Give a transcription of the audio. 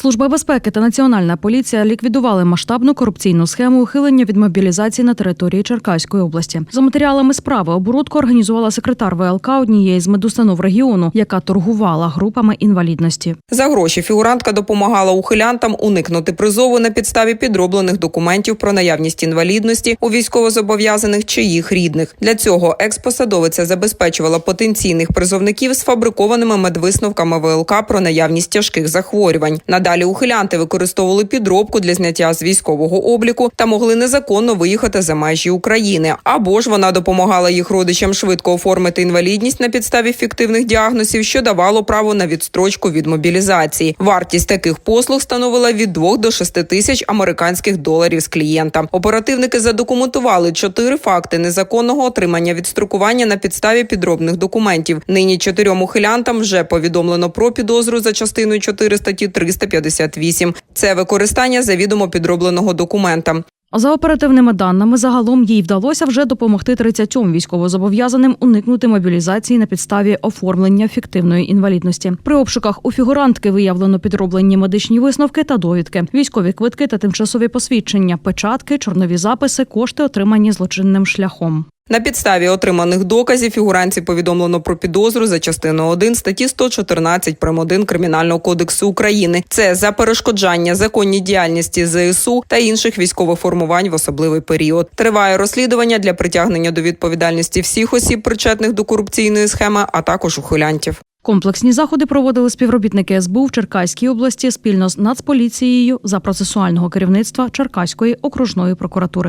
Служба безпеки та національна поліція ліквідували масштабну корупційну схему ухилення від мобілізації на території Черкаської області. За матеріалами справи оборудку організувала секретар ВЛК однієї з медустанов регіону, яка торгувала групами інвалідності. За гроші фігурантка допомагала ухилянтам уникнути призову на підставі підроблених документів про наявність інвалідності у військовозобов'язаних чи їх рідних. Для цього експосадовиця забезпечувала потенційних призовників з фабрикованими медвисновками ВЛК про наявність тяжких захворювань. Надалі ухилянти використовували підробку для зняття з військового обліку та могли незаконно виїхати за межі України. Або ж вона допомагала їх родичам швидко оформити інвалідність на підставі фіктивних діагнозів, що давало право на відстрочку від мобілізації. Вартість таких послуг становила від 2 до 6 тисяч американських доларів з клієнта. Оперативники задокументували чотири факти незаконного отримання відстрокування на підставі підробних документів. Нині чотирьом ухилянтам вже повідомлено про підозру за частиною 4 статті 358. Це використання завідомо підробленого документа. За оперативними даними, загалом їй вдалося вже допомогти 30 військовозобов'язаним уникнути мобілізації на підставі оформлення фіктивної інвалідності. При обшуках у фігурантки виявлено підроблені медичні висновки та довідки, військові квитки та тимчасові посвідчення, печатки, чорнові записи, кошти отримані злочинним шляхом. На підставі отриманих доказів фігуранці повідомлено про підозру за частиною 1 статті 114 прим. 1 Кримінального кодексу України. Це за перешкоджання законній діяльності ЗСУ та інших військових формувань в особливий період. Триває розслідування для притягнення до відповідальності всіх осіб, причетних до корупційної схеми, а також ухилянтів. Комплексні заходи проводили співробітники СБУ в Черкаській області спільно з Нацполіцією за процесуального керівництва Черкаської окружної прокуратури.